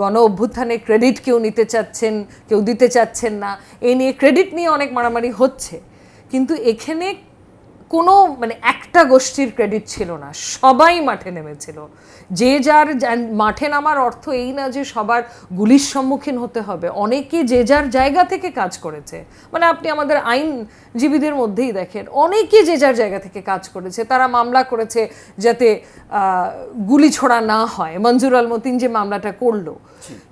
গণ অভ্যুত্থানে ক্রেডিট কেউ নিতে চাচ্ছেন, কেউ দিতে চাচ্ছেন না। এই নিয়ে ক্রেডিট নিয়ে অনেক মারামারি হচ্ছে। কিন্তু এখানে কোনো মানে একটা গোষ্ঠীর ক্রেডিট ছিল না সবাই মাঠে নেমেছিল। যে যার মাঠে নামার অর্থ এই না যে সবার গুলির সম্মুখীন হতে হবে অনেকে যে যার জায়গা থেকে কাজ করেছে মানে আপনি আমাদের আইনজীবীদের মধ্যেই দেখেন অনেকে যে যার জায়গা থেকে কাজ করেছে তারা মামলা করেছে যাতে গুলি ছোড়া না হয়। মঞ্জুর আল মতিন যে মামলাটা করল।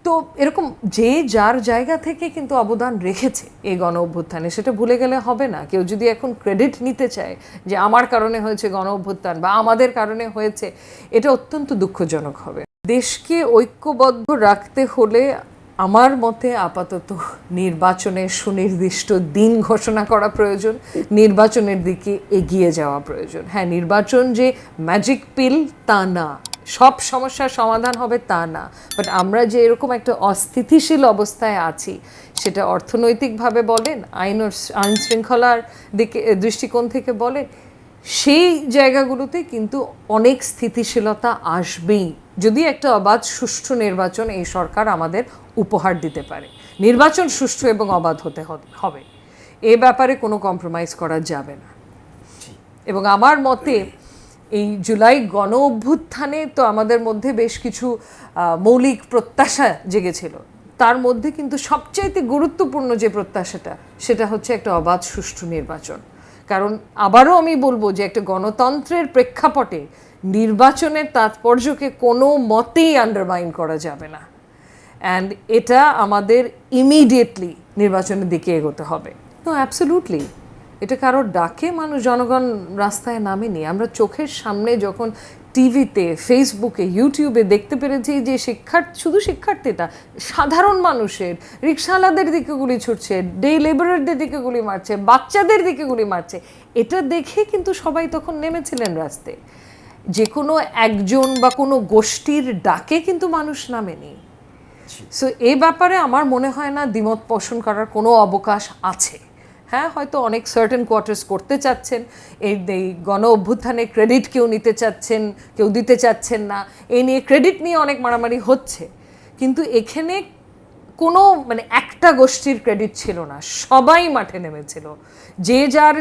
তো এরকম যে যার জায়গা থেকে কিন্তু অবদান রেখেছে এই গণ অভ্যুত্থানে সেটা ভুলে গেলে হবে না। কেউ যদি এখন ক্রেডিট নিতে চায় যে আমার কারণে হয়েছে গণ অভ্যুত্থান বা আমাদের কারণে হয়েছে, এটা অত্যন্ত দুঃখজনক হবে। দেশকে ঐক্যবদ্ধ রাখতে হলে আমার মতে আপাতত নির্বাচনের সুনির্দিষ্ট দিন ঘোষণা করা প্রয়োজন, নির্বাচনের দিকে এগিয়ে যাওয়া প্রয়োজন। হ্যাঁ নির্বাচন যে ম্যাজিক পিল তা না। সব সমস্যার সমাধান হবে তা না। বাট আমরা যে এরকম একটা অস্থিতিশীল অবস্থায় আছি সেটা অর্থনৈতিকভাবে বলেন, আইন আইন শৃঙ্খলার দিকে দৃষ্টিকোণ থেকে বলেন, সেই জায়গাগুলোতে কিন্তু অনেক স্থিতিশীলতা আসবেই। যদি একটা অবাধ সুষ্ঠু নির্বাচন এই সরকার আমাদের উপহার দিতে পারে। নির্বাচন সুষ্ঠু এবং অবাধ হতে হবে। এ ব্যাপারে কোনো কম্প্রোমাইজ করা যাবে না। এবং আমার মতে, এই জুলাই গণ অভ্যুত্থানে তো আমাদের মধ্যে বেশ কিছু মৌলিক প্রত্যাশা জেগেছিল। তার মধ্যে কিন্তু সবচাইতে গুরুত্বপূর্ণ যে প্রত্যাশাটা, সেটা হচ্ছে একটা অবাধ সুষ্ঠু নির্বাচন। কারণ আবারও আমি বলব যে একটা গণতন্ত্রের প্রেক্ষাপটে নির্বাচনের তাৎপর্যকে কোনো মতেই আন্ডারমাইন করা যাবে না। অ্যান্ড এটা আমাদের ইমিডিয়েটলি নির্বাচনের দিকে এগোতে হবে। তো অ্যাবসোলুটলি এটা কারোর ডাকে মানুষ জনগণ রাস্তায় নামেনি। আমরা চোখের সামনে যখন টিভিতে ফেসবুকে ইউটিউবে দেখতে পেরেছি যে শিক্ষার্থী শুধু শিক্ষার্থীটা সাধারণ মানুষের রিক্সাওয়ালাদের দিকে গুলি ছুটছে ডে লেবারারদের দিকে গুলি মারছে বাচ্চাদের দিকে গুলি মারছে। এটা দেখে কিন্তু সবাই তখন নেমেছিলেন রাস্তায়। যে কোনো একজন বা কোনো গোষ্ঠীর ডাকে কিন্তু মানুষ নামেনি। সো এ ব্যাপারে আমার মনে হয় না দ্বিমত পোষণ করার কোনো অবকাশ আছে। হ্যাঁ হয়তো অনেক সার্টেন কোয়ার্টার্স করতে চাচ্ছেন, এই এই গণ অভ্যুত্থানে ক্রেডিট কেউ নিতে চাচ্ছেন, কেউ দিতে চাচ্ছেন না, এই নিয়ে ক্রেডিট নিয়ে অনেক মারামারি হচ্ছে। কিন্তু এখানে কোনো মানে একটা গোষ্ঠীর ক্রেডিট ছিল না, সবাই মাঠে নেমেছিল। যে যার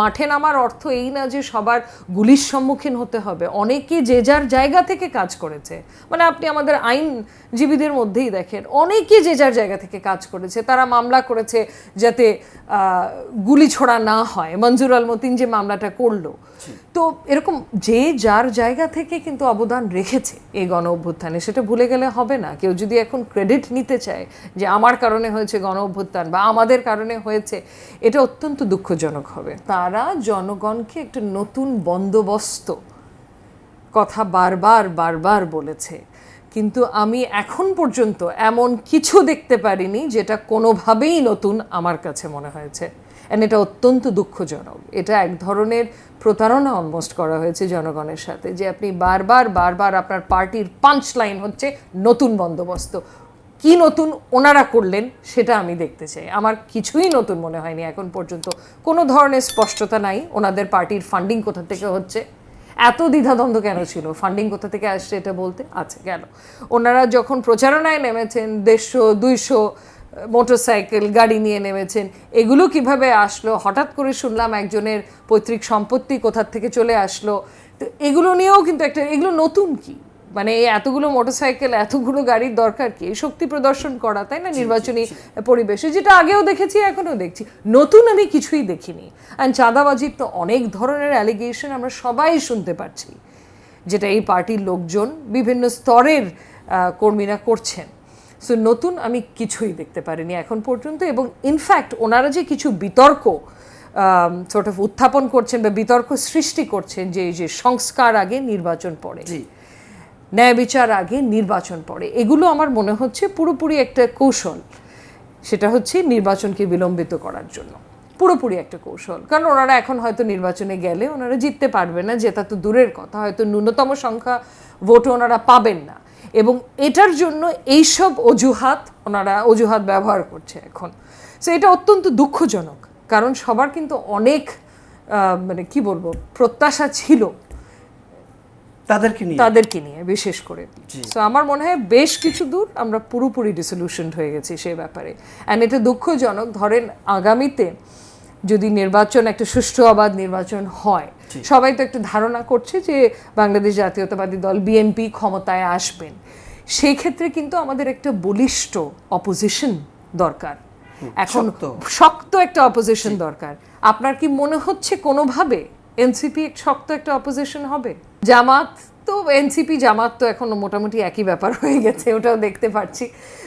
মাঠে নামার অর্থ এই না যে সবার গুলির সম্মুখীন হতে হবে, অনেকে যে যার জায়গা থেকে কাজ করেছে মানে আপনি আমাদের আইনজীবীদের মধ্যেই দেখেন, অনেকে যে যার জায়গা থেকে কাজ করেছে, তারা মামলা করেছে যাতে গুলি ছোড়া না হয়। মঞ্জুর আল মতিন যে মামলাটা করল তো এরকম যে যার জায়গা থেকে কিন্তু অবদান রেখেছে এই গণ অভ্যুত্থানে, সেটা ভুলে গেলে হবে না। কেউ যদি এখন ক্রেডিট নিতে চায় যে আমার কারণে হয়েছে গণ অভ্যুত্থান বা আমাদের কারণে হয়েছে, এটা অত্যন্ত দুঃখজনক হবে। তারা জনগণকে একটা নতুন বন্দোবস্ত কথা বারবার বারবার বলেছে। কিন্তু আমি এখন পর্যন্ত এমন কিছু দেখতে পারিনি যেটা কোনোভাবেই নতুন আমার কাছে মনে হয়েছে। অ্যান্ড এটা অত্যন্ত দুঃখজনক। এটা এক ধরনের প্রতারণা অলমোস্ট করা হয়েছে জনগণের সাথে যে আপনি বারবার বারবার আপনার পার্টির পাঞ্চ লাইন হচ্ছে নতুন বন্দোবস্ত। কি নতুন ওনারা করলেন সেটা আমি দেখতে চাই। আমার কিছুই নতুন মনে হয়নি এখন পর্যন্ত। কোনো ধরনের স্পষ্টতা নাই ওনাদের পার্টির ফান্ডিং কোথা থেকে হচ্ছে। এত দ্বিধাদ্বন্দ্ব কেন ছিল? ফান্ডিং কোথা থেকে আসছে এটা বলতে? আছে কেন? ওনারা যখন প্রচারণায় নেমেছেন দেড়শো, দুইশো মোটরসাইকেল গাড়ি নিয়ে নেমেছেন। এগুলো কীভাবে আসলো? হঠাৎ করে শুনলাম একজনের পৈতৃক সম্পত্তি কোথার থেকে চলে আসলো। তো এগুলো নিয়েও কিন্তু একটা এগুলো নতুন কি? মানে এই এতগুলো মোটরসাইকেল এতগুলো গাড়ির দরকার কি? শক্তি প্রদর্শন করা তাই না? নির্বাচনী পরিবেশে। যেটা আগেও দেখেছি এখনও দেখছি। নতুন আমি কিছুই দেখিনি। অ্যান্ড চাঁদাবাজির তো অনেক ধরনের অ্যালিগেশন আমরা সবাই শুনতে পাচ্ছি যেটা এই পার্টির লোকজন বিভিন্ন স্তরের কর্মীরা করছেন। সো নতুন আমি কিছুই দেখতে পারিনি এখন পর্যন্ত এবং ইনফ্যাক্ট ওনারা যে কিছু বিতর্ক ছোট উত্থাপন করছেন বা বিতর্ক সৃষ্টি করছেন যে এই যে সংস্কার আগে নির্বাচন পড়ে ন্যায় বিচার আগে নির্বাচন পড়ে এগুলো আমার মনে হচ্ছে পুরোপুরি একটা কৌশল। সেটা হচ্ছে নির্বাচনকে বিলম্বিত করার জন্য। পুরোপুরি একটা কৌশল। কারণ ওনারা এখন হয়তো নির্বাচনে গেলে ওনারা জিততে পারবে না জেতা তো দূরের কথা। হয়তো ন্যূনতম সংখ্যা ভোট ওনারা পাবেন না। এবং এটার জন্য এইসব অজুহাত ওনারা অজুহাত ব্যবহার করছে এখন। সো এটা অত্যন্ত দুঃখজনক কারণ সবার কিন্তু অনেক মানে কি বলব প্রত্যাশা ছিল তাদেরকে নিয়ে। তাদেরকে নিয়ে বিশেষ করে। তো আমার মনে হয় বেশ কিছু দূর আমরা পুরোপুরি ডিসলিউশন হয়ে গেছি সেই ব্যাপারে। অ্যান্ড এটা দুঃখজনক ধরেন আগামীতে যদি নির্বাচন একটা সুষ্ঠু অবাধ নির্বাচন হয়। সবাই তো একটু ধারণা করছে যে বাংলাদেশ জাতীয়তাবাদী দল বিএনপি ক্ষমতায় আসবেন। সেই ক্ষেত্রে কিন্তু আমাদের একটা বলিষ্ঠ অপোজিশন দরকার। এখন শক্ত। শক্ত একটা অপোজিশন দরকার। আপনার কি মনে হচ্ছে কোনোভাবে এনসিপি শক্ত একটা অপোজিশন হবে? জামাত তো এনসিপি জামাত তো এখন মোটামুটি একই ব্যাপার হয়ে গেছে ওটাও দেখতে পাচ্ছি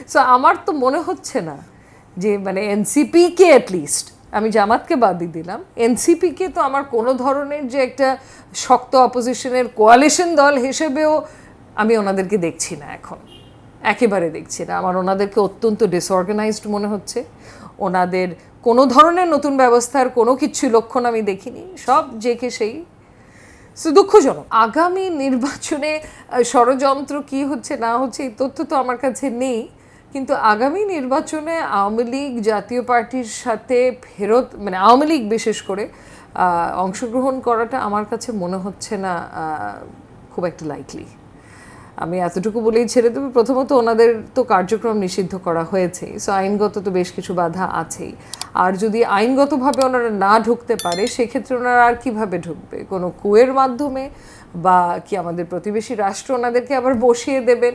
সো আমার তো মনে হচ্ছে না যে মানে এনসিপিকে অ্যাটলিস্ট আমি জামাতকে বাদ দিয়ে দিলাম। এনসিপিকে তো আমার কোনো ধরনের যে একটা শক্ত অপোজিশনের কোয়ালিশন দল হিসেবেও আমি ওনাদেরকে দেখছি না এখন। একেবারে দেখছি না। আমার ওনাদেরকে অত্যন্ত ডিসঅর্গানাইজড মনে হচ্ছে। ওনাদের কোনো ধরনের নতুন ব্যবস্থার কোনো কিছু লক্ষণ আমি দেখিনি। সব কে সেই। সো দুঃখজনক। আগামী নির্বাচনে ষড়যন্ত্র কি হচ্ছে না হচ্ছে এই তথ্য তো আমার কাছে নেই। কিন্তু আগামী নির্বাচনে আওয়ামী লীগ জাতীয় পার্টির সাথে ফেরত মানে আওয়ামী লীগ বিশেষ করে অংশগ্রহণ করাটা আমার কাছে মনে হচ্ছে না খুব একটা লাইকলি আমি এতটুকু বলেই ছেড়ে দেবো। প্রথমত ওনাদের তো কার্যক্রম নিষিদ্ধ করা হয়েছে সো আইনগত তো বেশ কিছু বাধা আছেই। আর যদি আইনগতভাবে ওনারা না ঢুকতে পারে, সেক্ষেত্রে ওনারা আর কীভাবে ঢুকবে? কোনো কুয়ের মাধ্যমে বা কি আমাদের প্রতিবেশী রাষ্ট্র ওনাদেরকে আবার বসিয়ে দেবেন?